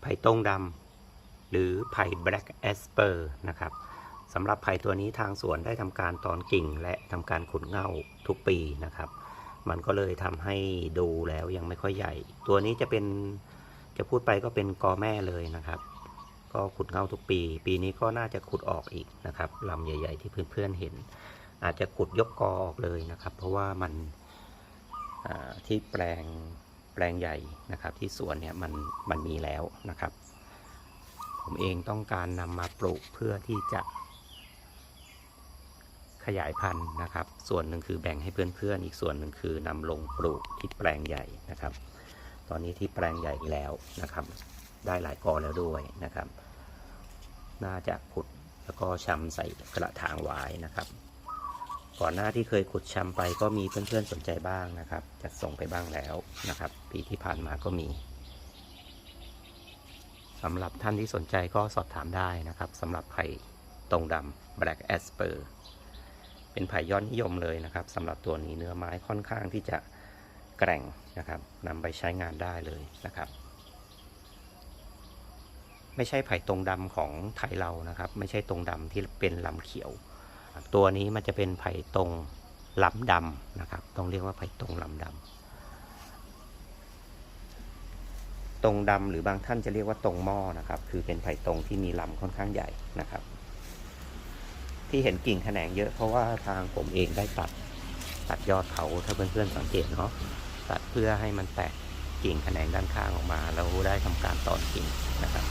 ไผ่ตรงดำหรือไผ่ Black Asper นะครับสำหรับไผ่ตัวนี้ทางสวนได้ทำการตอนกิ่งและทำการขุดเง่าทุกปีนะครับ มันก็เลยทำให้ดูแล้วยังไม่ค่อยใหญ่ ตัวนี้จะเป็นจะพูดไปก็เป็นกอแม่เลยนะครับ ก็ขุดเง่าทุกปี ปีนี้ก็น่าจะขุดออกอีกนะครับลำใหญ่ ๆ ที่เพื่อนๆเห็น อาจจะขุดยกกอออกเลยนะครับ เพราะว่ามันที่แปลง ปลงใหญ่นะครับ ที่สวนเนี่ยมันมันมีแล้วนะครับ ผมเองต้องการนำมาปลูกเพื่อที่จะ ขยายพันธุ์นะครับ ส่วนหนึ่งคือแบ่งให้เพื่อนๆ อีกส่วนหนึ่งคือนำลงปลูกที่แปลงใหญ่นะครับ ตอนนี้ที่แปลงใหญ่แล้วนะครับ ได้หลายกอแล้วด้วยนะครับ น่าจะขุดแล้วก็ชำใส่กระถางไว้นะครับ ก่อนหน้าที่เคยขุดชำไปก็มีเพื่อนๆสนใจบ้างนะครับ จัดส่งไปบ้างแล้วนะครับ ปีที่ผ่านมาก็มีสำหรับท่านที่สนใจก็สอบถามได้นะครับสำหรับไผ่ตรงดำ Black Asper เป็นไผ่ยอดนิยมเลยนะครับสำหรับตัวนี้เนื้อไม้ค่อนข้างที่จะแกร่งนะครับนำไปใช้งานได้เลยนะครับ ไม่ใช่ไผ่ตรงดำของไทยเรานะครับ ไม่ใช่ตรงดำที่เป็นลำเขียว ตัวนี้มันจะเป็นไผ่ตรงลำดำนะครับ ต้องเรียกว่าไผ่ตรงลำดำตรงดำหรือบางท่านจะเรียกว่าตรงหม้อนะครับ คือเป็นไผ่ตรงที่มีลำค่อนข้างใหญ่นะครับ ที่เห็นกิ่งแขนงเยอะเพราะว่าทางผมเองได้ตัดตัดยอดเขาถ้าเพื่อนๆสังเกตเนาะตัดเพื่อให้มันแตกกิ่งแขนงด้านข้างออกมา แล้วได้ทำการตอนกิ่งนะครับ